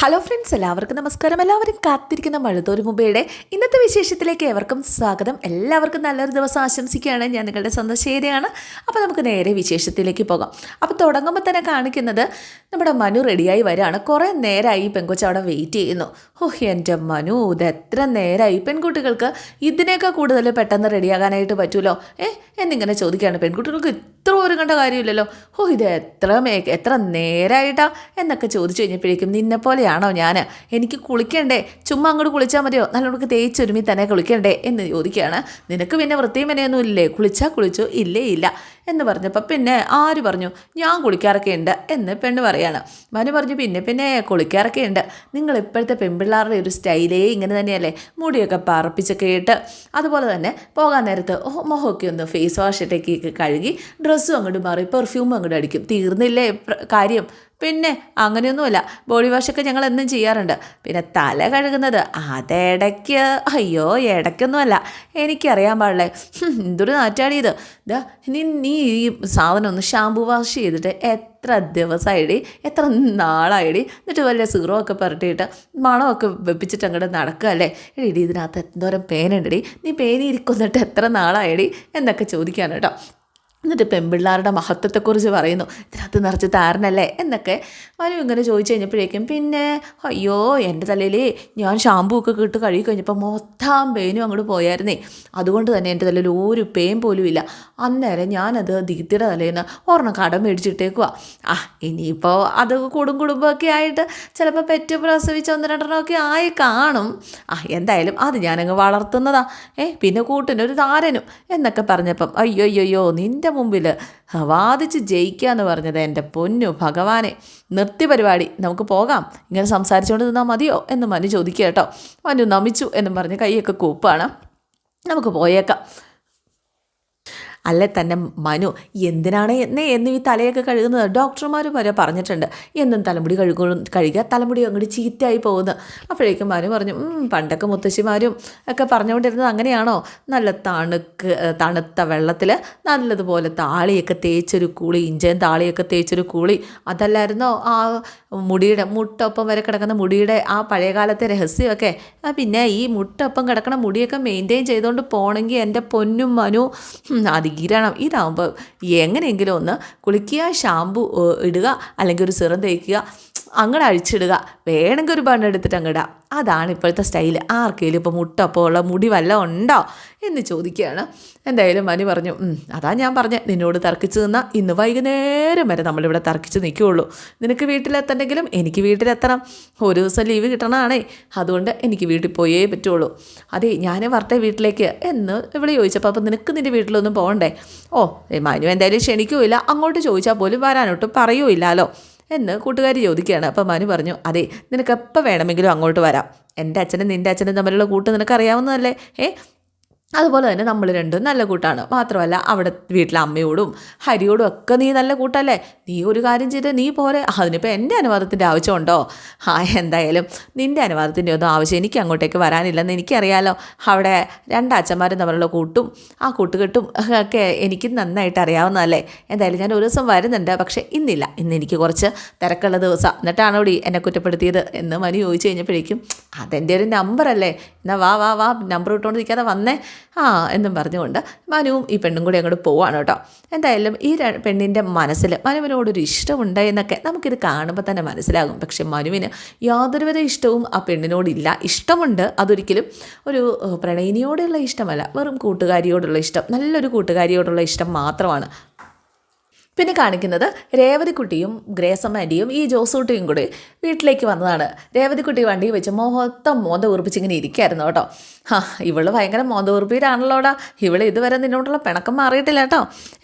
Hello friends എല്ലാവർക്കും നമസ്കാരം. എല്ലാവരും കാത്തിരിക്കുന്ന മഴത്തോരു മുമ്പയുടെ ഇന്നത്തെ വിശേഷത്തിലേക്ക് ഏവർക്കും സ്വാഗതം. എല്ലാവർക്കും നല്ലൊരു ദിവസം ആശംസിക്കുകയാണ്. ഞാൻ നിങ്ങളുടെ സ്വന്തം ശേരിയാണ് അപ്പോൾ നമുക്ക് നേരെ വിശേഷത്തിലേക്ക് പോകാം. അപ്പോൾ തുടങ്ങുമ്പോൾ തന്നെ കാണിക്കുന്നത് നമ്മുടെ മനു റെഡിയായി വരികയാണ് കുറേ നേരമായി ഈ അവിടെ വെയിറ്റ് ചെയ്യുന്നു. ഓ എന്റെ മനു ഇത് എത്ര നേരമായി പെൺകുട്ടികൾക്ക് ഇതിനേക്കാൾ കൂടുതൽ പെട്ടെന്ന് റെഡിയാകാനായിട്ട് പറ്റുമല്ലോ ഏ എന്നിങ്ങനെ ചോദിക്കുകയാണ്. പെൺകുട്ടികൾക്ക് ഇത്ര ഒരു കണ്ട കാര്യമില്ലല്ലോ. ഓ ഇത് എത്ര മേ എത്ര നേരമായിട്ടാ എന്നൊക്കെ ചോദിച്ചു കഴിഞ്ഞപ്പോഴേക്കും നിന്നെ പോലെയാണോ ഞാൻ എനിക്ക് കുളിക്കണ്ടേ? ചുമ്മാ അങ്ങോട്ട് കുളിച്ചാൽ മതിയോ? നല്ലോണം തേച്ചൊരുമി തന്നെ കുളിക്കണ്ടേ എന്ന് ചോദിക്കുകയാണ്. നിനക്ക് പിന്നെ വൃത്തിയും വിനയൊന്നും ഇല്ലേ? കുളിച്ചാൽ കുളിച്ചു. ഇല്ലേ ഇല്ല. എന്ന് പറഞ്ഞപ്പോൾ പിന്നെ ആര് പറഞ്ഞു? ഞാൻ കുളിക്കാറൊക്കെ ഉണ്ട് എന്ന് പെണ്ണ് പറയാണ്. മനു പറഞ്ഞു പിന്നെ പിന്നെ കുളിക്കാറൊക്കെ ഉണ്ട്. നിങ്ങൾ ഇപ്പോഴത്തെ പെൺപിള്ളേരുടെ ഒരു സ്റ്റൈലേ ഇങ്ങനെ തന്നെയല്ലേ? മുടിയൊക്കെ പറപ്പിച്ചൊക്കെ ഇട്ട് അതുപോലെ തന്നെ പോകാൻ നേരത്ത് ഓ മുഖമൊക്കെ ഒന്ന് ഫേസ് വാഷ് ഇട്ടേക്ക് കഴുകി ഡ്രസ്സും അങ്ങോട്ട് മാറി പെർഫ്യൂമും അങ്ങോട്ട് അടിക്കും. തീർന്നില്ലേ കാര്യം? പിന്നെ അങ്ങനെയൊന്നുമല്ല. ബോഡി വാഷൊക്കെ ഞങ്ങൾ എന്നും ചെയ്യാറുണ്ട്. പിന്നെ തല കഴുകുന്നത് അതിടയ്ക്ക് അയ്യോ ഇടയ്ക്കൊന്നുമല്ല. എനിക്കറിയാൻ പാടില്ലേ? എന്തൊരു നാറ്റാടി ഇത്. ഇതാ നീ നീ ഈ സാധനം ഒന്ന് ഷാമ്പു വാഷ് ചെയ്തിട്ട് എത്ര ദിവസമായിടി? എത്ര നാളായിടി? എന്നിട്ട് വല്ല സീറോ ഒക്കെ പുരട്ടിയിട്ട് മണമൊക്കെ വെപ്പിച്ചിട്ട് അങ്ങോട്ട് നടക്കുകയല്ലേ എടി ഇതിനകത്ത് എന്തോരം പേനുണ്ടടി. നീ പേനിരിക്കൊന്നിട്ട് എത്ര നാളായിടി? എന്നൊക്കെ ചോദിക്കാണ് എന്നിട്ട് പെൺപിള്ളാരുടെ മഹത്വത്തെക്കുറിച്ച് പറയുന്നു. ഇതിനകത്ത് നിറച്ച് താരനല്ലേ? എന്നൊക്കെ മനു ഇങ്ങനെ ചോദിച്ചു കഴിഞ്ഞപ്പോഴേക്കും പിന്നെ അയ്യോ എന്റെ തലയിൽ ഞാൻ ഷാമ്പൂ ഒക്കെ കിട്ടു കഴുകി കഴിഞ്ഞപ്പോൾ മൊത്തം പെയിനും അങ്ങോട്ട് പോയായിരുന്നേ. അതുകൊണ്ട് തന്നെ എന്റെ തലയിൽ ഒരു പെയിൻ പോലും ഇല്ല. അന്നേരം ഞാനത് ദീപ്തിയുടെ തലയിൽ നിന്ന് ഒരെണ്ണം കടം മേടിച്ചിട്ടേക്കുക ആ ഇനിയിപ്പോൾ അത് കൂടും കുടുംബമൊക്കെ ആയിട്ട് ചിലപ്പോൾ പെറ്റ് പ്രസവിച്ച് ഒന്ന് രണ്ടെണ്ണമൊക്കെ ആയി കാണും. ആ എന്തായാലും അത് ഞാനങ്ങ് വളർത്തുന്നതാ. ഏ പിന്നെ കൂട്ടിനൊരു താരനും എന്നൊക്കെ പറഞ്ഞപ്പം അയ്യോ അയ്യോ അയ്യോ നിന്റെ മുമ്പിൽ വാദിച്ച് ജയിക്കുക എന്ന് പറഞ്ഞത് എന്റെ പൊന്നു ഭഗവാനെ. നിർത്തി പരിപാടി നമുക്ക് പോകാം. ഇങ്ങനെ സംസാരിച്ചുകൊണ്ട് നിന്നാൽ മതിയോ എന്ന് മനു ചോദിക്കുക കേട്ടോ. മനു നമിച്ചു എന്നും പറഞ്ഞ് കൈയൊക്കെ കൂപ്പാണ്. നമുക്ക് പോയേക്കാം. അല്ലെ തന്നെ മനു എന്തിനാണ് എന്നെ എന്നും ഈ തലയൊക്കെ കഴുകുന്നത്? ഡോക്ടർമാർ വരെ പറഞ്ഞിട്ടുണ്ട്. എന്നും തലമുടി കഴുകു കഴുകുക തലമുടി അങ്ങോട്ട് ചീത്തയായി പോകുന്നു. അപ്പോഴേക്കും മനു പറഞ്ഞു പണ്ടൊക്കെ മുത്തശ്ശിമാരും ഒക്കെ പറഞ്ഞുകൊണ്ടിരുന്നത് അങ്ങനെയാണോ? നല്ല തണുക്ക് തണുത്ത വെള്ളത്തിൽ നല്ലതുപോലെ താളിയൊക്കെ തേച്ചൊരു കൂളി ഇഞ്ചയും താളിയൊക്കെ തേച്ചൊരു കൂളി. അതല്ലായിരുന്നോ? ആ മുടിയുടെ മുട്ടൊപ്പം വരെ കിടക്കുന്ന മുടിയുടെ ആ പഴയകാലത്തെ രഹസ്യമൊക്കെ. പിന്നെ ഈ മുട്ടൊപ്പം കിടക്കുന്ന മുടിയൊക്കെ മെയിന്റെയിൻ ചെയ്തുകൊണ്ട് പോകണമെങ്കിൽ എന്റെ പൊന്നും മനു ഉം, അതികിരണം ഇതാകുമ്പോൾ എങ്ങനെയെങ്കിലും ഒന്ന് കുളിക്കുക ഷാമ്പു ഇടുക അല്ലെങ്കിൽ ഒരു സിറം തേക്കുക അങ്ങോട്ട് അഴിച്ചിടുക. വേണമെങ്കിൽ ഒരു ബണ്ണെടുത്തിട്ട് അങ്ങോട്ട് അതാണ് ഇപ്പോഴത്തെ സ്റ്റൈൽ. ആർക്കെങ്കിലും ഇപ്പോൾ മുട്ടപ്പോൾ ഉള്ള മുടി വല്ലതും ഉണ്ടോ? എന്ന് ചോദിക്കുകയാണ്. എന്തായാലും മനു പറഞ്ഞു അതാ ഞാൻ പറഞ്ഞത് നിന്നോട് തർക്കിച്ച് നിന്നാൽ ഇന്ന് വൈകുന്നേരം വരെ നമ്മളിവിടെ തർക്കിച്ച് നിൽക്കുകയുള്ളൂ. നിനക്ക് വീട്ടിലെത്തണ്ടെങ്കിലും എനിക്ക് വീട്ടിലെത്തണം. ഒരു ദിവസം ലീവ് കിട്ടണമാണേ അതുകൊണ്ട് എനിക്ക് വീട്ടിൽ പോയേ പറ്റുള്ളൂ. അതെ ഞാൻ വരട്ടെ വീട്ടിലേക്ക് എന്ന് ഇവിടെ ചോദിച്ചപ്പോൾ അപ്പം നിനക്ക് നിന്റെ വീട്ടിലൊന്നും പോകണ്ടേ? ഓ മനു എന്തായാലും ക്ഷണിക്കുമില്ല അങ്ങോട്ട് ചോദിച്ചാൽ പോലും വരാനൊട്ടും പറയൂല്ലോ എന്ന് കൂട്ടുകാരി ചോദിക്കുകയാണ്. അപ്പം മനു പറഞ്ഞു അതെ നിനക്ക് എപ്പോൾ വേണമെങ്കിലും അങ്ങോട്ട് വരാം. എന്റെ അച്ഛനും നിന്റെ അച്ഛനും തമ്മിലുള്ള കൂട്ട് നിനക്കറിയാവുന്നതല്ലേ? ഏ അതുപോലെ തന്നെ നമ്മൾ രണ്ടും നല്ല കൂട്ടാണ്. മാത്രമല്ല അവിടെ വീട്ടിലെ അമ്മയോടും ഹരിയോടും ഒക്കെ നീ നല്ല കൂട്ടല്ലേ? നീ ഒരു കാര്യം ചെയ്ത് നീ പോരെ. അതിനിപ്പോൾ എന്റെ അനുവാദത്തിന്റെ ആവശ്യമുണ്ടോ? ആ എന്തായാലും നിന്റെ അനുവാദത്തിന്റെ ഒന്നും ആവശ്യം എനിക്ക് അങ്ങോട്ടേക്ക് വരാനില്ലെന്ന് എനിക്കറിയാലോ. അവിടെ രണ്ടച്ഛന്മാരും തമ്മിലുള്ള കൂട്ടും ആ കൂട്ടുകെട്ടും ഒക്കെ എനിക്ക് നന്നായിട്ട് അറിയാവുന്നതല്ലേ. എന്തായാലും ഞാൻ ഒരു ദിവസം വരുന്നുണ്ട് പക്ഷേ ഇന്നില്ല. ഇന്ന് എനിക്ക് കുറച്ച് തിരക്കുള്ള ദിവസം. എന്നിട്ടാണോടി എന്നെ കുറ്റപ്പെടുത്തിയത് എന്ന് മനു ചോദിച്ചു കഴിഞ്ഞപ്പോഴേക്കും അതെന്റെ ഒരു നമ്പറല്ലേ എന്നാൽ വാ വാ വാ നമ്പർ ഇട്ടുകൊണ്ട് നിൽക്കാതെ വന്നേ. ആ എന്നും പറഞ്ഞുകൊണ്ട് മനുവും ഈ പെണ്ണും കൂടി അങ്ങോട്ട് പോവാണ് കേട്ടോ. എന്തായാലും ഈ പെണ്ണിന്റെ മനസ്സിൽ മനുവിനോടൊരു ഇഷ്ടമുണ്ട് എന്നൊക്കെ നമുക്കിത് കാണുമ്പോൾ തന്നെ മനസ്സിലാകും. പക്ഷെ മനുവിന് യാതൊരുവിധ ഇഷ്ടവും ആ പെണ്ണിനോടില്ല. ഇഷ്ടമുണ്ട് അതൊരിക്കലും ഒരു പ്രണയിനിയോടുള്ള ഇഷ്ടമല്ല. വെറും കൂട്ടുകാരിയോടുള്ള ഇഷ്ടം നല്ലൊരു കൂട്ടുകാരിയോടുള്ള ഇഷ്ടം മാത്രമാണ്. പിന്നെ കാണിക്കുന്നത് രേവതിക്കുട്ടിയും ഗ്രേസം ആന്റിയും ഈ ജോസൂട്ടിയും കൂടി വീട്ടിലേക്ക് വന്നതാണ്. രേവതിക്കുട്ടി വണ്ടി വെച്ച് മൊത്തം മോന്ത ഉറപ്പിച്ചിങ്ങനെ ഇരിക്കായിരുന്നു കേട്ടോ. ഹാ ഇവൾ ഭയങ്കര മോന്ത ഉറപ്പിയിലാണല്ലോടാ ഇവൾ ഇതുവരെ നിന്നോടുള്ള പിണക്കം മാറിയിട്ടില്ല കേട്ടോ.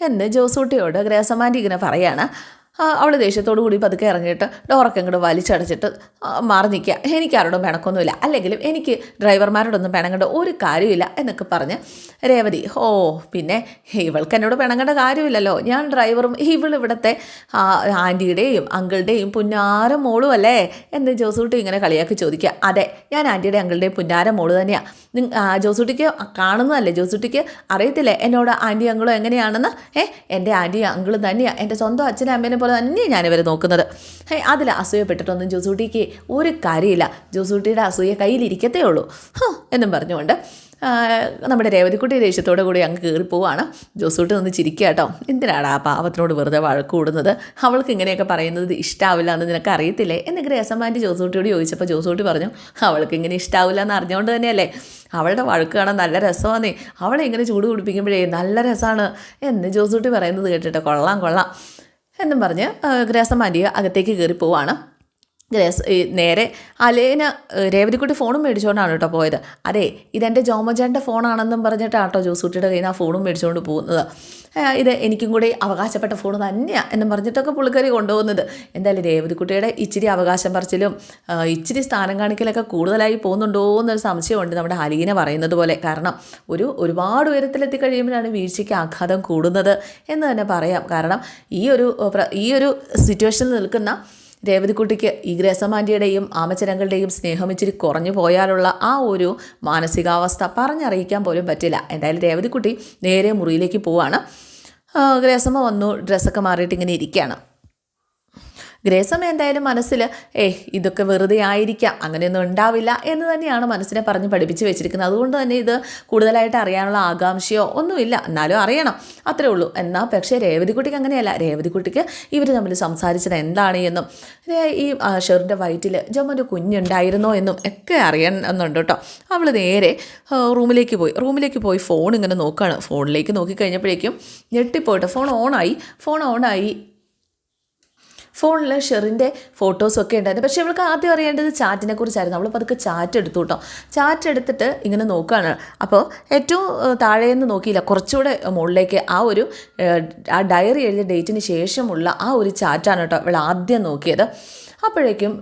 എന്ന് ജോസൂട്ടിയോട് ഗ്രേസം ആന്റി ഇങ്ങനെ പറയാണ്. അവൾ ദേഷ്യത്തോടു കൂടി പതുക്കെ ഇറങ്ങിയിട്ട് ഡോറൊക്കെ ഇങ്ങോട്ട് വലിച്ചടച്ചിട്ട് മാറി നിൽക്കുക. എനിക്ക് ആരോടും പിണക്കൊന്നുമില്ല. അല്ലെങ്കിലും എനിക്ക് ഡ്രൈവർമാരോടൊന്നും പിണങ്ങേണ്ട ഒരു കാര്യമില്ല എന്നൊക്കെ പറഞ്ഞ് രേവതി ഓ പിന്നെ ഇവൾക്ക് എന്നോട് പിണങ്ങേണ്ട കാര്യമില്ലല്ലോ. ഞാൻ ഡ്രൈവറും ആ, ആന്റിയുടെയും അങ്കിളുടെയും പുന്നാര മോളും അല്ലേ? എന്ന് ജോസൂട്ടി ഇങ്ങനെ കളിയാക്കി ചോദിക്കുക. അതെ ഞാൻ ആന്റിയുടെ അങ്കിളുടെയും പുന്നാര മോൾ തന്നെയാണ് ജോസൂട്ടിക്ക് കാണുന്നതല്ലേ? ജോസൂട്ടിക്ക് അറിയത്തില്ലേ? എന്നോട് ആന്റി അങ്കിളും എങ്ങനെയാണെന്ന്? ഏ എന്റെ ആന്റി അങ്കിളും തന്നെയാണ് എന്റെ സ്വന്തം അച്ഛനും അമ്മേനെ പോലെ തന്നെ ഞാനിവരെ നോക്കുന്നത്. ഹേ അതിൽ അസൂയപ്പെട്ടിട്ടൊന്നും ജോസൂട്ടിക്ക് ഒരു കാര്യമില്ല. ജോസൂട്ടിയുടെ അസൂയ കയ്യിലിരിക്കത്തേ ഉള്ളൂ. എന്നും പറഞ്ഞുകൊണ്ട് നമ്മുടെ രേവതിക്കുട്ടി ദേഷ്യത്തോടു കൂടി അങ്ങ് കയറി പോവാണ് ജോസൂട്ടി ഒന്ന് ചിരിക്കുക കേട്ടോ എന്തിനാണ് ആ പാവത്തിനോട് വെറുതെ വഴക്ക് കൂടുന്നത് അവൾക്ക് ഇങ്ങനെയൊക്കെ പറയുന്നത് ഇഷ്ടാവില്ല എന്ന് നിനക്ക് അറിയത്തില്ലേ? എന്ന് ഗ്രേസമാന്റെ ജോസൂട്ടിയോട് ചോദിച്ചപ്പോൾ ജോസൂട്ടി പറഞ്ഞു അവൾക്ക് ഇങ്ങനെ ഇഷ്ടാവില്ല എന്ന് അറിഞ്ഞുകൊണ്ട് തന്നെയല്ലേ? അവളുടെ വഴക്ക് കാണാൻ നല്ല രസമാണേ അവളെ ഇങ്ങനെ ചൂട് കുടിപ്പിക്കുമ്പോഴേ നല്ല രസമാണ് എന്ന് ജോസൂട്ടി പറയുന്നത് കേട്ടിട്ട് കൊള്ളാം കൊള്ളാം. എന്നും പറഞ്ഞ് ഗ്രാസമാൻഡിയ അകത്തേക്ക് കയറി പോവാണ് നേരെ അലേന രേവതിക്കുട്ടി ഫോണും മേടിച്ചുകൊണ്ടാണ് കേട്ടോ പോയത്. അതെ ഇതെന്റെ ജോമജാന്റെ ഫോണാണെന്നും പറഞ്ഞിട്ടാണ് കേട്ടോ ജോസൂട്ടിയുടെ കയ്യിൽ നിന്ന് ആ ഫോണും മേടിച്ചുകൊണ്ട് പോകുന്നത്. ഇത് എനിക്കും കൂടി അവകാശപ്പെട്ട ഫോൺ തന്നെയാണ് എന്നും പറഞ്ഞിട്ടൊക്കെ പുള്ളിക്കാരി കൊണ്ടുപോകുന്നത്. എന്തായാലും രേവതിക്കുട്ടിയുടെ ഇച്ചിരി അവകാശം പറച്ചിലും ഇച്ചിരി സ്ഥാനം കാണിക്കലൊക്കെ കൂടുതലായി പോകുന്നുണ്ടോ എന്നൊരു സംശയമുണ്ട് നമ്മുടെ അലീന പറയുന്നത് പോലെ. കാരണം ഒരു ഒരുപാട് ഉയരത്തിലെത്തി കഴിയുമ്പോഴാണ് വീഴ്ചയ്ക്ക് ആഘാതം കൂടുന്നത് എന്ന് തന്നെ പറയാം. കാരണം ഈ ഒരു ഈ ഒരു സിറ്റുവേഷനിൽ നിൽക്കുന്ന രേവതിക്കുട്ടിക്ക് ഈ ഗ്രേസമാന്റിയുടെയും ആമച്ചനങ്ങളുടെയും സ്നേഹം ഇച്ചിരി കുറഞ്ഞു പോയാലുള്ള ആ ഒരു മാനസികാവസ്ഥ പറഞ്ഞറിയിക്കാൻ പോലും പറ്റില്ല. എന്തായാലും രേവതിക്കുട്ടി നേരെ മുറിയിലേക്ക് പോവാണ്. ഗ്രേസമ്മ വന്നു ഡ്രസ്സൊക്കെ മാറിയിട്ട് ഇങ്ങനെ ഇരിക്കുകയാണ്. ഗ്രേസമ്മ എന്തായാലും മനസ്സിൽ ഏ ഇതൊക്കെ വെറുതെ ആയിരിക്കാം അങ്ങനെയൊന്നും ഉണ്ടാവില്ല എന്ന് തന്നെയാണ് മനസ്സിനെ പറഞ്ഞ് പഠിപ്പിച്ച് വെച്ചിരിക്കുന്നത്. അതുകൊണ്ട് തന്നെ ഇത് കൂടുതലായിട്ട് അറിയാനുള്ള ആകാംക്ഷയോ ഒന്നുമില്ല. എന്നാലും അറിയണം. അത്രേ ഉള്ളൂ. എന്നാൽ പക്ഷേ രേവതിക്കുട്ടിക്ക് അങ്ങനെയല്ല. രേവതിക്കുട്ടിക്ക് ഇവർ തമ്മിൽ സംസാരിച്ചത് എന്താണ് എന്നും ഈ ഷെറിന്റെ വയറ്റിൽ ജമ്മന്റെ കുഞ്ഞുണ്ടായിരുന്നോ എന്നും ഒക്കെ അറിയണമെന്നുണ്ട് കേട്ടോ. അവൾ നേരെ റൂമിലേക്ക് പോയി. റൂമിലേക്ക് പോയി ഫോൺ ഇങ്ങനെ നോക്കുകയാണ് ഫോണിലേക്ക് നോക്കിക്കഴിഞ്ഞപ്പോഴേക്കും ഞെട്ടിപ്പോയിട്ട് ഫോൺ ഓണായി. ഫോൺ ഓണായി. ഫോണിൽ ഷെറിന്റെ ഫോട്ടോസൊക്കെ ഉണ്ടായിരുന്നു. പക്ഷേ ഇവൾക്ക് ആദ്യം അറിയേണ്ടത് ചാറ്റിനെ കുറിച്ചായിരുന്നു. അവൾ പതുക്കെ ചാറ്റ് എടുത്തു കേട്ടോ ചാറ്റ് എടുത്തിട്ട് ഇങ്ങനെ നോക്കുകയാണ് അപ്പോൾ ഏറ്റവും താഴേന്ന് നോക്കിയില്ല. കുറച്ചുകൂടെ മുകളിലേക്ക് ആ ഒരു ആ ഡയറി എഴുതിയ ഡേറ്റിന് ശേഷമുള്ള ആ ഒരു ചാറ്റാണ് കേട്ടോ ഇവൾ ആദ്യം നോക്കിയത്. അപ്പോഴേക്കും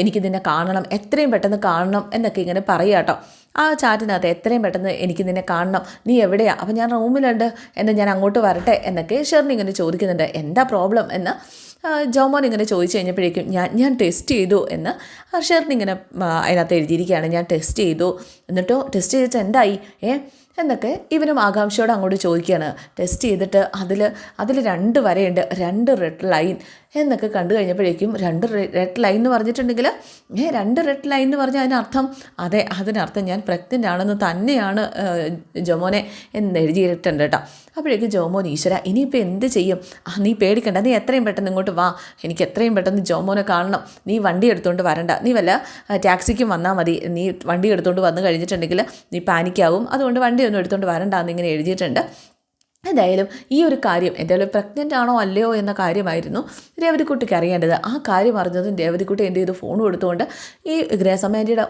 എനിക്കിതിനെ കാണണം എത്രയും പെട്ടെന്ന് കാണണം എന്നൊക്കെ ഇങ്ങനെ പറയുക കേട്ടോ. ആ ചാറ്റിനകത്ത് എത്രയും പെട്ടെന്ന് എനിക്ക് നിന്നെ കാണണം. നീ എവിടെയാണ് അപ്പം ഞാൻ റൂമിലുണ്ട്. എന്ന് ഞാൻ അങ്ങോട്ട് വരട്ടെ എന്നൊക്കെ ഷെറിന് ഇങ്ങനെ ചോദിക്കുന്നുണ്ട്. എന്താ പ്രോബ്ലം എന്ന് ജോമോൻ ഇങ്ങനെ ചോദിച്ചു കഴിഞ്ഞപ്പോഴേക്കും ഞാൻ ഞാൻ ടെസ്റ്റ് ചെയ്തു എന്ന് ഷെറിൻ ഇങ്ങനെ അതിനകത്ത് എഴുതിയിരിക്കുകയാണ്. ഞാൻ ടെസ്റ്റ് ചെയ്തു. എന്നിട്ടോ ടെസ്റ്റ് ചെയ്തിട്ട് എന്തായി? ഏ എന്നൊക്കെ ഇവനും ആകാംക്ഷയോട് അങ്ങോട്ട് ചോദിക്കുകയാണ്. ടെസ്റ്റ് ചെയ്തിട്ട് അതിൽ അതിൽ രണ്ട് വരയുണ്ട് രണ്ട് റെഡ് ലൈൻ എന്നൊക്കെ കണ്ടു കഴിഞ്ഞപ്പോഴേക്കും രണ്ട് റെഡ് ലൈൻ എന്ന് പറഞ്ഞിട്ടുണ്ടെങ്കിൽ ഏ രണ്ട് റെഡ് ലൈൻ എന്ന് പറഞ്ഞാൽ അതിനർത്ഥം? അതെ അതിനർത്ഥം ഞാൻ പ്രഗ്നന്റ് ആണെന്ന് തന്നെയാണ് ജമോനെ എന്ന് എഴുതിയിട്ടുണ്ട് കേട്ടോ. അപ്പോഴേക്കും ജോമോൻ ഈശ്വര ഇനിയിപ്പോൾ എന്ത് ചെയ്യും? ആ നീ പേടിക്കണ്ട നീ എത്രയും പെട്ടെന്ന് ഇങ്ങോട്ട് വാ. എനിക്ക് എത്രയും പെട്ടെന്ന് ജോമോനെ കാണണം. നീ വണ്ടി എടുത്തുകൊണ്ട് വരണ്ട. നീ വല്ല ടാക്സിക്കും വന്നാൽ മതി. നീ വണ്ടി എടുത്തുകൊണ്ട് വന്നു കഴിഞ്ഞിട്ടുണ്ടെങ്കിൽ നീ പാനിക്കാവും അതുകൊണ്ട് വണ്ടി ഒന്നും എടുത്തുകൊണ്ട് വരണ്ട എന്നിങ്ങനെ എഴുതിയിട്ടുണ്ട്. എന്തായാലും ഈ ഒരു കാര്യം എന്തായാലും പ്രഗ്നന്റ് ആണോ അല്ലയോ എന്ന കാര്യമായിരുന്നു രേവതിക്കുട്ടിക്ക് അറിയേണ്ടത്. ആ കാര്യം അറിഞ്ഞതും രേവതിക്കുട്ടി എന്ത് ചെയ്തു? ഫോൺ കൊടുത്തുകൊണ്ട് ഈ ഗ്രേസമാന്റിയുടെ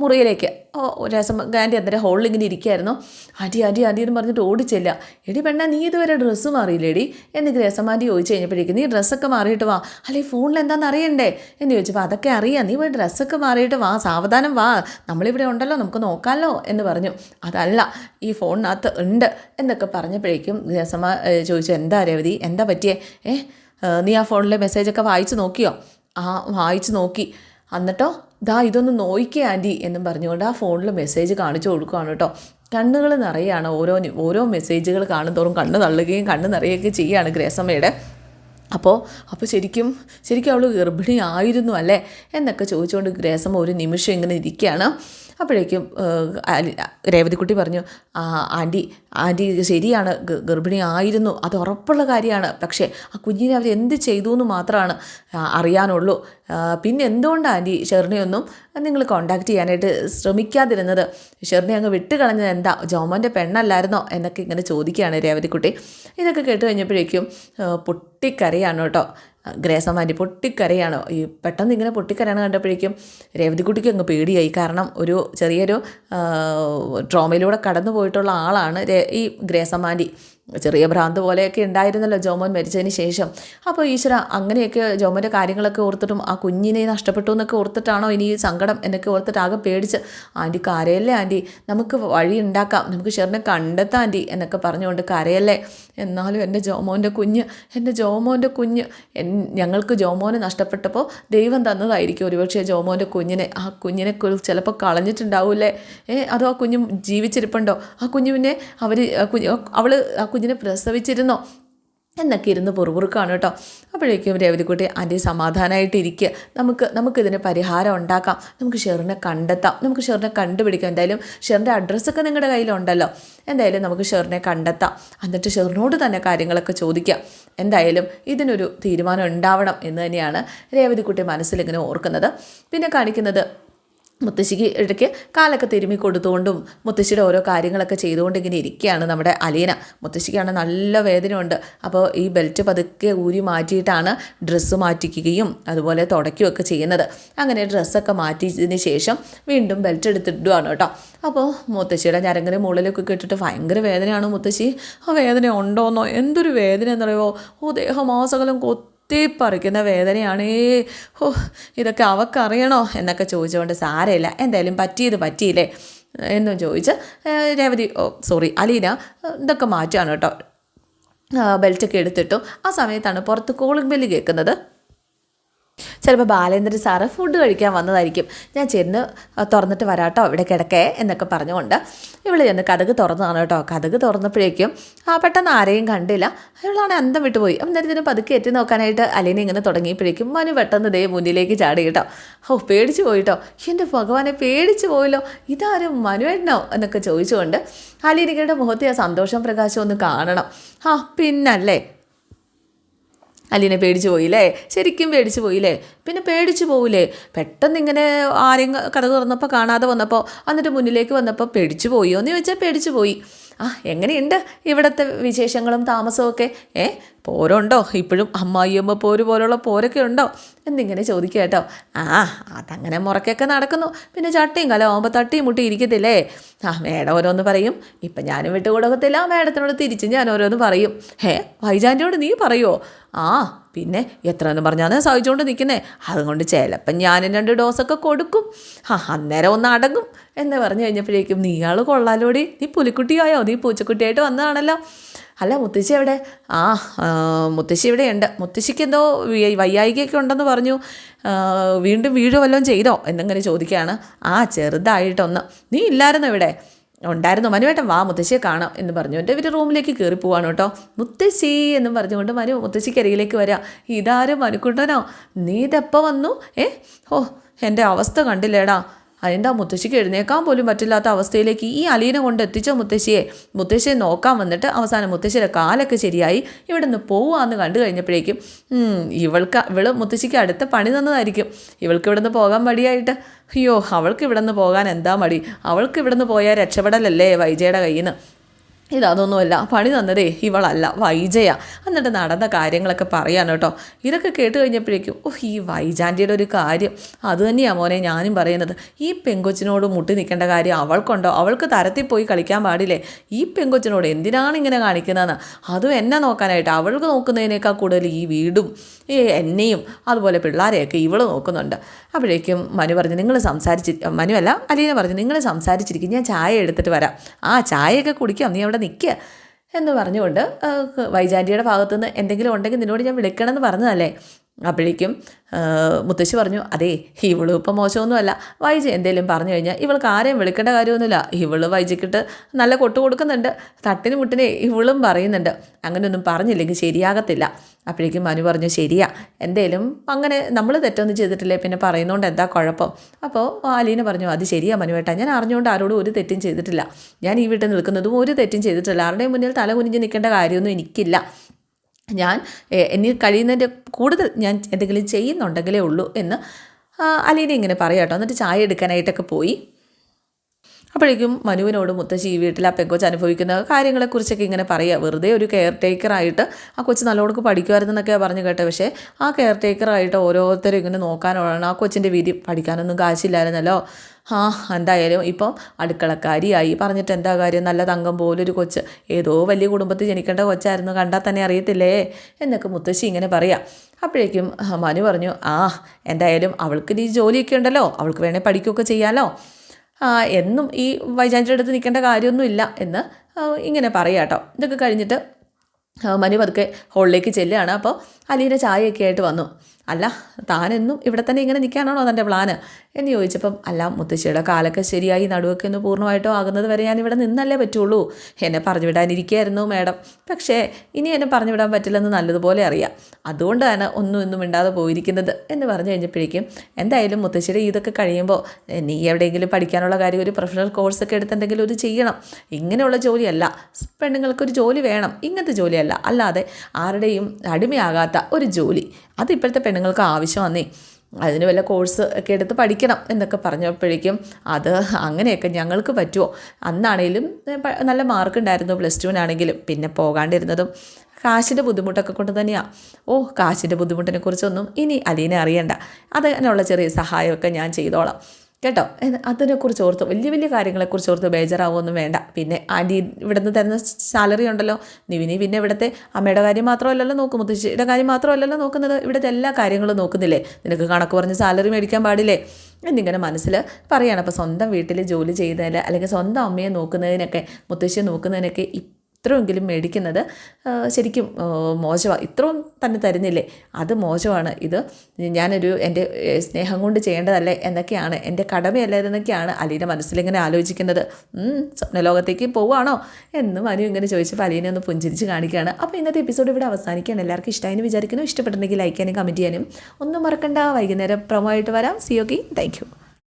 മുറിയിലേക്ക് രേസമാന്റി അന്നേരം ഹോളിൽ ഇങ്ങനെ ഇരിക്കുകയായിരുന്നു. അടി അടി അടി എന്ന് പറഞ്ഞിട്ട് ഓടിച്ചില്ല എടി പെണ്ണ നീ ഇതുവരെ ഡ്രസ്സ് മാറിയില്ലേടി? എന്ന് ഗ്രേസമാന്റി ചോദിച്ചു കഴിഞ്ഞപ്പോഴേക്കും നീ ഡ്രസ്സൊക്കെ മാറിയിട്ട് വാ. അല്ലെ ഫോണിൽ എന്താണെന്ന് അറിയണ്ടേ? എന്ന് ചോദിച്ചപ്പോൾ അതൊക്കെ അറിയാം. നീ പോയി ഡ്രസ്സൊക്കെ മാറിയിട്ട് വാ. സാവധാനം വാ. നമ്മളിവിടെ ഉണ്ടല്ലോ. നമുക്ക് നോക്കാമല്ലോ എന്ന് പറഞ്ഞു. അതല്ല ഈ ഫോണിനകത്ത് ഉണ്ട് എന്നൊക്കെ പറഞ്ഞപ്പോഴേക്കും ഗ്രേസമ്മ ഏ, ചോദിച്ചു എന്താ രവതി? എന്താ പറ്റിയേ? ഏ ഏ, നീ ആ ഫോണിലെ മെസ്സേജൊക്കെ വായിച്ച് നോക്കിയോ? ആ വായിച്ച് നോക്കി. എന്നിട്ടോ? ദാ ഇതൊന്ന് നോയിക്കുക ആന്റി എന്നും പറഞ്ഞുകൊണ്ട് ആ ഫോണിൽ മെസ്സേജ് കാണിച്ചു കൊടുക്കുകയാണ് കേട്ടോ. കണ്ണുകൾ നിറയാണ് ഓരോ ഓരോ മെസ്സേജുകൾ കാണുന്തോറും കണ്ണ് തള്ളുകയും കണ്ണ് നിറയുകയൊക്കെ ചെയ്യുകയാണ് ഗ്രേസമ്മയുടെ. അപ്പോൾ അപ്പോൾ ശരിക്കും ശരിക്കും അവൾ ഗർഭിണി ആയിരുന്നു അല്ലേ? എന്നൊക്കെ ചോദിച്ചുകൊണ്ട് ഗ്രേസമ്മ ഒരു നിമിഷം ഇങ്ങനെ ഇരിക്കുകയാണ്. അപ്പോഴേക്കും രേവതിക്കുട്ടി പറഞ്ഞു "ആ, ആന്റി ആന്റി ശരിയാണ് ഗർഭിണി ആയിരുന്നു അത് ഉറപ്പുള്ള കാര്യമാണ്. പക്ഷേ ആ കുഞ്ഞിനെ അവർ എന്ത് ചെയ്തു എന്ന് മാത്രമാണ് അറിയാനുള്ളൂ. പിന്നെ എന്തുകൊണ്ടാണ് ആന്റി ഷെറിനെയൊന്നും നിങ്ങൾ കോണ്ടാക്ട് ചെയ്യാനായിട്ട് ശ്രമിക്കാതിരുന്നത്? ഷെറിനെ അങ്ങ് വിട്ടുകളഞ്ഞത് എന്താ? ജോമോന്റെ പെണ്ണല്ലായിരുന്നോ? എന്നൊക്കെ ഇങ്ങനെ ചോദിക്കുകയാണ് രേവതിക്കുട്ടി. ഇതൊക്കെ കേട്ട് കഴിഞ്ഞപ്പോഴേക്കും പൊട്ടിക്കരയാണ് കേട്ടോ. ഗ്രേസമാന്റി പൊട്ടിക്കരയാണ്. ഈ പെട്ടെന്ന് ഇങ്ങനെ പൊട്ടിക്കരയാണ് കണ്ടപ്പോഴേക്കും രേവതിക്കുട്ടിക്ക് അങ്ങ് പേടിയായി. കാരണം ഒരു ചെറിയൊരു ട്രോമയിലൂടെ കടന്നു പോയിട്ടുള്ള ആളാണ് ഈ ഗ്രേസമാന്റി ചെറിയ ഭ്രാന്ത് പോലെയൊക്കെ ഉണ്ടായിരുന്നല്ലോ ജോമോൻ മരിച്ചതിന് ശേഷം. അപ്പോൾ ഈശ്വര അങ്ങനെയൊക്കെ ജോമോന്റെ കാര്യങ്ങളൊക്കെ ഓർത്തിട്ടും ആ കുഞ്ഞിനെ നഷ്ടപ്പെട്ടു എന്നൊക്കെ ഓർത്തിട്ടാണോ ഇനി ഈ സങ്കടം എന്നൊക്കെ ഓർത്തിട്ട് ആകെ പേടിച്ച് ആന്റി കരയല്ലേ ആന്റി നമുക്ക് വഴി ഉണ്ടാക്കാം. നമുക്ക് ഷെറിനെ കണ്ടെത്താം ആന്റി എന്നൊക്കെ പറഞ്ഞുകൊണ്ട് കരയല്ലേ. എന്നാലും എന്റെ ജോമോന്റെ കുഞ്ഞ് എന്റെ ജോമോന്റെ കുഞ്ഞ് ഞങ്ങൾക്ക് ജോമോനെ നഷ്ടപ്പെട്ടപ്പോൾ ദൈവം തന്നതായിരിക്കും ഒരുപക്ഷെ ജോമോന്റെ കുഞ്ഞിനെ. ആ കുഞ്ഞിനെ ചിലപ്പോൾ കളഞ്ഞിട്ടുണ്ടാവൂലേ ഏ അതോ ആ കുഞ്ഞ് ജീവിച്ചിരിപ്പുണ്ടോ? ആ കുഞ്ഞിനെ അവർ കുഞ്ഞ് അവൾ കുഞ്ഞിനെ പ്രസവിച്ചിരുന്നോ? എന്നൊക്കെ ഇരുന്ന് പുറപുറുക്കാണ് കേട്ടോ. അപ്പോഴേക്കും രേവതിക്കുട്ടി ആന്റി സമാധാനമായിട്ട് ഇരിക്കുക നമുക്ക് നമുക്കിതിന് പരിഹാരം ഉണ്ടാക്കാം. നമുക്ക് ഷെറിനെ കണ്ടെത്താം. നമുക്ക് ഷെറിനെ കണ്ടുപിടിക്കാം. എന്തായാലും ഷെറിന്റെ അഡ്രസ്സൊക്കെ നിങ്ങളുടെ കയ്യിലുണ്ടല്ലോ. എന്തായാലും നമുക്ക് ഷെറിനെ കണ്ടെത്താം. എന്നിട്ട് ഷെറിനോട് തന്നെ കാര്യങ്ങളൊക്കെ ചോദിക്കാം. എന്തായാലും ഇതിനൊരു തീരുമാനം ഉണ്ടാവണം എന്ന് തന്നെയാണ് രേവതിക്കുട്ടി മനസ്സിലിങ്ങനെ ഓർക്കുന്നത്. പിന്നെ കാണിക്കുന്നത് മുത്തശ്ശിക്ക് ഇടയ്ക്ക് കാലൊക്കെ തിരുമ്മി കൊടുത്തുകൊണ്ടും മുത്തശ്ശിയുടെ ഓരോ കാര്യങ്ങളൊക്കെ ചെയ്തുകൊണ്ട് ഇങ്ങനെ ഇരിക്കുകയാണ് നമ്മുടെ അലീന. മുത്തശ്ശിക്കാണ് നല്ല വേദനയുണ്ട്. അപ്പോൾ ഈ ബെൽറ്റ് പതുക്കെ ഊരി മാറ്റിയിട്ടാണ് ഡ്രസ്സ് മാറ്റിക്കുകയും അതുപോലെ തുടയ്ക്കുകയൊക്കെ ചെയ്യുന്നത്. അങ്ങനെ ഡ്രസ്സൊക്കെ മാറ്റിയതിന് ശേഷം വീണ്ടും ബെൽറ്റ് എടുത്തിടുകയാണ് കേട്ടോ. അപ്പോൾ മുത്തശ്ശിയുടെ ഞരങ്ങനെ മുകളിലൊക്കെ കേട്ടിട്ട് ഭയങ്കര വേദനയാണ് മുത്തശ്ശി. ആ വേദന ഉണ്ടോ എന്നോ എന്തൊരു വേദന എന്നറിയുമോ ഓ ദേഹമാസകലം കൊത്തി പറിക്കുന്ന വേദനയാണേ. ഓ ഇതൊക്കെ അവക്കറിയണോ? എന്നൊക്കെ ചോദിച്ചുകൊണ്ട് സാരമില്ല എന്തായാലും പറ്റിയത് പറ്റിയില്ലേ? എന്നും ചോദിച്ച് രേവതി ഓ സോറി അലീന ഇതൊക്കെ മാറ്റുകയാണ് കേട്ടോ. ബെൽറ്റൊക്കെ എടുത്തിട്ടു ആ സമയത്താണ് പുറത്ത് കോളിംഗ് ബെല്ല് കേൾക്കുന്നത്. ചിലപ്പോൾ ബാലേന്ദ്രൻ സാറ് ഫുഡ് കഴിക്കാൻ വന്നതായിരിക്കും. ഞാൻ ചെന്ന് തുറന്നിട്ട് വരാട്ടോ ഇവിടെ കിടക്കേ എന്നൊക്കെ പറഞ്ഞുകൊണ്ട് ഇവൾ ചെന്ന് കഥക് തുറന്നതാണ് കേട്ടോ. കഥക് തുറന്നപ്പോഴേക്കും ആ പെട്ടെന്ന് ആരെയും കണ്ടില്ല. അയാളാണ് അന്തം വിട്ടുപോയി അന്നേരത്തിന് പതുക്കെ എത്തി നോക്കാനായിട്ട് അലീന ഇങ്ങനെ തുടങ്ങിയപ്പോഴേക്കും മനു പെട്ടെന്ന് ദേ മുന്നിലേക്ക് ചാടി കേട്ടോ. ഓ പേടിച്ചു പോയിട്ടോ എന്റെ ഭഗവാനെ പേടിച്ചു പോയല്ലോ. ഇതാരും മനുവേട്ടനോ എന്നൊക്കെ ചോദിച്ചുകൊണ്ട് അലീനയുടെ മുഖത്തെ ആ സന്തോഷം പ്രകാശം ഒന്ന് കാണണം. ആ പിന്നല്ലേ? അലീനെ പേടിച്ചു പോയില്ലേ? ശരിക്കും പേടിച്ചു പോയില്ലേ? പിന്നെ പേടിച്ചു പോവില്ലേ പെട്ടെന്ന് ഇങ്ങനെ ആരെയും കഥ തുറന്നപ്പോൾ കാണാതെ വന്നപ്പോൾ എന്നിട്ട് മുന്നിലേക്ക് വന്നപ്പോൾ പേടിച്ചു പോയോ? എന്ന് ചോദിച്ചാൽ പേടിച്ചു പോയി. ആ എങ്ങനെയുണ്ട് ഇവിടുത്തെ വിശേഷങ്ങളും താമസവും ഒക്കെ? ഏ? പോരുണ്ടോ? ഇപ്പോഴും അമ്മായിയമ്മ പോര് പോലുള്ള പോരൊക്കെ ഉണ്ടോ? എന്നിങ്ങനെ ചോദിക്കുക കേട്ടോ. ആ അതങ്ങനെ മുറക്കൊക്കെ നടക്കുന്നു. പിന്നെ ചട്ടിയും കലമാകുമ്പോൾ തട്ടിയും മുട്ടി ഇരിക്കത്തില്ലേ? ആ മേഡം ഓരോന്ന് പറയും. ഇപ്പം ഞാനും വിട്ടുകൊടുക്കത്തില്ല. മേഡത്തിനോട് തിരിച്ച് ഞാൻ ഓരോന്ന് പറയും. ഹേ വൈജാന്റെയോട് നീ പറയുമോ ആ പിന്നെ എത്ര എന്ന് പറഞ്ഞാണ് സഹിച്ചുകൊണ്ട് നിൽക്കുന്നേ അതുകൊണ്ട് ചിലപ്പം ഞാനും രണ്ട് ഡോസൊക്കെ കൊടുക്കും. ആ അന്നേരം ഒന്ന് അടങ്ങും. എന്നെ പറഞ്ഞു കഴിഞ്ഞപ്പോഴേക്കും നീയാൾ കൊള്ളാലോടി. നീ പുലിക്കുട്ടിയായോ? നീ പൂച്ചക്കുട്ടിയായിട്ട് വന്നതാണല്ലോ. അല്ല മുത്തശ്ശി എവിടെ? ആ മുത്തശ്ശി ഇവിടെയുണ്ട്. മുത്തശ്ശിക്ക് എന്തോ വയ്യ- വയ്യായികയൊക്കെ ഉണ്ടെന്ന് പറഞ്ഞു. വീണ്ടും വീട് വല്ലതും ചെയ്തോ എന്നിങ്ങനെ ചോദിക്കുകയാണ്. ആ ചെറുതായിട്ടൊന്ന്. നീ ഇല്ലായിരുന്നു ഇവിടെ? ഉണ്ടായിരുന്നു. മനുവേട്ടൻ വാ മുത്തശ്ശിയെ കാണാം എന്ന് പറഞ്ഞു. എന്റെ ഇവർ റൂമിലേക്ക് കയറി പോവാണ് കേട്ടോ. മുത്തശ്ശി എന്നും പറഞ്ഞുകൊണ്ട് മനു മുത്തശ്ശിക്ക് അരികിലേക്ക് വരാം. ഇതാരും മനുക്കുട്ടനോ നീ ഇതെപ്പോൾ വന്നു? ഏ? ഓ എന്റെ അവസ്ഥ കണ്ടില്ലേടാ. ആ മുത്തശ്ശിക്ക് എഴുന്നേക്കാൻ പോലും പറ്റില്ലാത്ത അവസ്ഥയിലേക്ക് ഈ അലീനെ കൊണ്ട് എത്തിച്ച മുത്തശ്ശിയെ. മുത്തശ്ശിയെ നോക്കാൻ വന്നിട്ട് അവസാനം മുത്തശ്ശിയുടെ കാലൊക്കെ ശരിയായി. ഇവിടെ നിന്ന് പോവാന്ന് കണ്ടു കഴിഞ്ഞപ്പോഴേക്കും ഇവൾക്ക് ഇവൾ മുത്തശ്ശിക്ക് അടുത്ത പണി തന്നതായിരിക്കും. ഇവൾക്ക് ഇവിടെ നിന്ന് പോകാൻ മടിയായിട്ട്. അയ്യോ അവൾക്ക് ഇവിടെ നിന്ന് പോകാൻ എന്താ മടി? അവൾക്ക് ഇവിടെ നിന്ന് പോയാൽ രക്ഷപ്പെടലല്ലേ വൈജയുടെ കയ്യിൽ നിന്ന് ഇതൊന്നുമല്ല പണി തന്നതേ ഇവളല്ല വൈജയ. എന്നിട്ട് നടന്ന കാര്യങ്ങളൊക്കെ പറയാൻ കേട്ടോ. ഇതൊക്കെ കേട്ട് കഴിഞ്ഞപ്പോഴേക്കും ഓ ഈ വൈജാന്റിയുടെ ഒരു കാര്യം. അത് തന്നെയാണ് മോനെ ഞാനും പറയുന്നത്. ഈ പെങ്കൊച്ചിനോട് മുട്ടി നിൽക്കേണ്ട കാര്യം അവൾക്കുണ്ടോ? അവൾക്ക് തരത്തിൽ പോയി കളിക്കാൻ പാടില്ലേ? ഈ പെങ്കൊച്ചിനോട് എന്തിനാണ് ഇങ്ങനെ കാണിക്കുന്നതെന്ന്? അതും എന്നെ നോക്കാനായിട്ട് അവൾക്ക് നോക്കുന്നതിനേക്കാൾ കൂടുതൽ ഈ വീടും ഈ എന്നെയും അതുപോലെ പിള്ളേരെയൊക്കെ ഇവൾ നോക്കുന്നുണ്ട്. അപ്പോഴേക്കും മനു പറഞ്ഞു നിങ്ങൾ സംസാരിച്ച് മനുവല്ല അലീന പറഞ്ഞു നിങ്ങൾ സംസാരിച്ചിരിക്കും ഞാൻ ചായ എടുത്തിട്ട് വരാം. ആ ചായയൊക്കെ കുടിക്കാം നീ അവിടെ നിൽക്കുക എന്ന് പറഞ്ഞുകൊണ്ട് വൈജാന്റിയുടെ ഭാഗത്തുനിന്ന് എന്തെങ്കിലും ഉണ്ടെങ്കിൽ നിന്നോട് ഞാൻ വിളിക്കണമെന്ന് പറഞ്ഞതല്ലേ? അപ്പോഴേക്കും മുത്തശ്ശി പറഞ്ഞു അതേ ഇവൾ ഇപ്പം മോശമൊന്നുമല്ല. വൈജ എന്തെങ്കിലും പറഞ്ഞു കഴിഞ്ഞാൽ ഇവൾക്ക് ആരെയും വിളിക്കേണ്ട കാര്യമൊന്നുമില്ല. ഇവൾ വൈജയ്ക്കിട്ട് നല്ല കൊട്ടു കൊടുക്കുന്നുണ്ട്. തട്ടിന് മുട്ടിനെ ഇവളും പറയുന്നുണ്ട്. അങ്ങനെയൊന്നും പറഞ്ഞില്ലെങ്കിൽ ശരിയാകത്തില്ല. അപ്പോഴേക്കും മനു പറഞ്ഞു ശരിയാ. എന്തേലും അങ്ങനെ നമ്മൾ തെറ്റൊന്നും ചെയ്തിട്ടില്ലേ? പിന്നെ പറയുന്നതുകൊണ്ട് എന്താ കുഴപ്പം? അപ്പോൾ അലീന പറഞ്ഞു അത് ശരിയാ മനുവേട്ടാ. ഞാൻ അറിഞ്ഞുകൊണ്ട് ആരോടും ഒരു തെറ്റും ചെയ്തിട്ടില്ല. ഞാൻ ഈ വീട്ടിൽ നിൽക്കുന്നതും ഒരു തെറ്റും ചെയ്തിട്ടില്ല. ആരുടെയും മുന്നിൽ തല കുനിഞ്ഞ് നിൽക്കേണ്ട കാര്യമൊന്നും എനിക്കില്ല. ഞാൻ എനിക്ക് കഴിയുന്നതിന്റെ കൂടുതൽ ഞാൻ എന്തെങ്കിലും ചെയ്യുന്നുണ്ടെങ്കിലേ ഉള്ളൂ എന്ന് അലീന ഇങ്ങനെ പറയാം കേട്ടോ എന്നിട്ട് ചായ എടുക്കാനായിട്ടൊക്കെ പോയി. അപ്പോഴേക്കും മനുവിനോട് മുത്തശ്ശി ഈ വീട്ടിൽ ആ പെങ്കൊച്ച് അനുഭവിക്കുന്ന കാര്യങ്ങളെക്കുറിച്ചൊക്കെ ഇങ്ങനെ പറയുക വെറുതെ ഒരു കെയർ ടേക്കറായിട്ട് ആ കൊച്ച് നല്ലോണം പഠിക്കുമായിരുന്നു എന്നൊക്കെ പറഞ്ഞു കേട്ടെ. പക്ഷേ ആ കെയർ ടേക്കറായിട്ട് ഓരോരുത്തരും ഇങ്ങനെ നോക്കാനാണ് ആ കൊച്ചിന്റെ വീതി പഠിക്കാനൊന്നും കാശില്ലായിരുന്നല്ലോ. ആ എന്തായാലും ഇപ്പം അടുക്കളക്കാരിയായി. പറഞ്ഞിട്ട് എന്താ കാര്യം? നല്ല തങ്കം പോലൊരു കൊച്ച്. ഏതോ വലിയ കുടുംബത്തിൽ ജനിക്കേണ്ട കൊച്ചായിരുന്നു. കണ്ടാൽ തന്നെ അറിയത്തില്ലേ? എന്നൊക്കെ മുത്തശ്ശി ഇങ്ങനെ പറയാം. അപ്പോഴേക്കും മനു പറഞ്ഞു ആ എന്തായാലും അവൾക്ക് ഈ ജോലിയൊക്കെ ഉണ്ടല്ലോ. അവൾക്ക് വേണേൽ പഠിക്കുകയൊക്കെ ചെയ്യാമല്ലോ എന്നും ഈ വൈജാന്റെ അടുത്ത് നിൽക്കേണ്ട കാര്യമൊന്നുമില്ല എന്ന് ഇങ്ങനെ പറയാം കേട്ടോ ഇതൊക്കെ കഴിഞ്ഞിട്ട് മനു പതുക്കെ ഹോളിലേക്ക് ചെല്ലുകയാണ്. അപ്പോൾ അലീന ചായയൊക്കെ ആയിട്ട് വന്നു. അല്ല താനെന്നും ഇവിടെ തന്നെ ഇങ്ങനെ നിൽക്കാനാണോ തന്റെ പ്ലാന് എന്ന് ചോദിച്ചപ്പം അല്ല മുത്തശ്ശിയുടെ കാലൊക്കെ ശരിയായി നടുവൊക്കെ ഒന്ന് പൂർണമായിട്ടോ ആകുന്നത് വരെ ഞാൻ ഇവിടെ നിന്നല്ലേ പറ്റുള്ളൂ. എന്നെ പറഞ്ഞു വിടാനിരിക്കുകയായിരുന്നു മാഡം. പക്ഷേ ഇനി എന്നെ പറഞ്ഞു വിടാൻ പറ്റില്ലെന്ന് നല്ലതുപോലെ അറിയാം. അതുകൊണ്ടാണ് ഒന്നും ഒന്നും മിണ്ടാതെ പോയിരിക്കുന്നത് എന്ന് പറഞ്ഞു കഴിഞ്ഞപ്പോഴേക്കും എന്തായാലും മുത്തശ്ശിയുടെ ഇതൊക്കെ കഴിയുമ്പോൾ നീ എവിടെയെങ്കിലും പഠിക്കാനുള്ള കാര്യം ഒരു പ്രൊഫഷണൽ കോഴ്സൊക്കെ എടുത്തെന്തെങ്കിലും ഒരു ചെയ്യണം. ഇങ്ങനെയുള്ള ജോലിയല്ല. പെണ്ണുങ്ങൾക്കൊരു ജോലി വേണം. ഇങ്ങനത്തെ ജോലിയല്ല. അല്ലാതെ ആരുടെയും അടിമയാകാത്ത ഒരു ജോലി. അത് ഇപ്പോഴത്തെ പെണ്ണുങ്ങൾക്ക് ആവശ്യമാന്നേ അതിന് വല്ല കോഴ്സ് ഒക്കെ എടുത്ത് പഠിക്കണം എന്നൊക്കെ പറഞ്ഞപ്പോഴേക്കും അത് അങ്ങനെയൊക്കെ ഞങ്ങൾക്ക് പറ്റുമോ അന്നാണേലും നല്ല മാർക്ക് ഉണ്ടായിരുന്നു പ്ലസ് ടുവിനാണെങ്കിലും പിന്നെ പോകാണ്ടിരുന്നതും കാശിന്റെ ബുദ്ധിമുട്ടൊക്കെ കൊണ്ട് തന്നെയാണ് ഓ കാശിന്റെ ബുദ്ധിമുട്ടിനെ കുറിച്ചൊന്നും ഇനി അലീനെ അറിയണ്ട. അതിനുള്ള ചെറിയ സഹായമൊക്കെ ഞാൻ ചെയ്തോളാം. കേട്ടോ? അതിനെ അതിനെക്കുറിച്ച് ഓർത്ത് വലിയ വലിയ കാര്യങ്ങളെക്കുറിച്ച് ഓർത്ത് ബേജറാവുമൊന്നും വേണ്ട. പിന്നെ ആന്റി ഇവിടുന്ന് തരുന്ന സാലറി ഉണ്ടല്ലോ. നിവിനി പിന്നെ ഇവിടുത്തെ അമ്മയുടെ കാര്യം മാത്രമല്ലല്ലോ നോക്കും മുത്തശ്ശിയുടെ കാര്യം മാത്രമല്ലല്ലോ നോക്കുന്നത്. ഇവിടുത്തെ എല്ലാ കാര്യങ്ങളും നോക്കുന്നില്ലേ? നിനക്ക് കണക്ക് പറഞ്ഞ് സാലറി മേടിക്കാൻ പാടില്ലേ? എന്നിങ്ങനെ മനസ്സിൽ പറയുകയാണ് അപ്പോൾ സ്വന്തം വീട്ടിൽ ജോലി ചെയ്യുന്നതിൽ അല്ലെങ്കിൽ സ്വന്തം അമ്മയെ നോക്കുന്നതിനൊക്കെ മുത്തശ്ശിയെ നോക്കുന്നതിനൊക്കെ ഇത്രയെങ്കിലും മേടിക്കുന്നത് ശരിക്കും മോശമാണ് ഇത്രയും തന്നെ തരുന്നില്ലേ? അത് മോശമാണ്. ഇത് ഞാനൊരു എന്റെ സ്നേഹം കൊണ്ട് ചെയ്യേണ്ടതല്ലേ എന്നൊക്കെയാണ്. എന്റെ കടമയല്ല എന്നൊക്കെയാണ് അലീന മനസ്സിലിങ്ങനെ ആലോചിക്കുന്നത്. സ്വപ്നലോകത്തേക്ക് പോവുകയാണോ എന്നും അനു ഇങ്ങനെ ചോദിച്ചപ്പോൾ അലീനെ ഒന്ന് പുഞ്ചിരിച്ച് കാണിക്കുകയാണ്. അപ്പോൾ ഇന്നത്തെ എപ്പിസോഡ് ഇവിടെ അവസാനിക്കുകയാണ്. എല്ലാവർക്കും ഇഷ്ടമായി വിചാരിക്കുന്നു. ഇഷ്ടപ്പെട്ടിട്ടുണ്ടെങ്കിൽ ലൈക്ക് ചെയ്യാനും കമന്റ് ചെയ്യാനും ഒന്നും മറക്കണ്ട. വൈകുന്നേരം പ്രൊമോ ആയിട്ട് വരാം. C okay thank you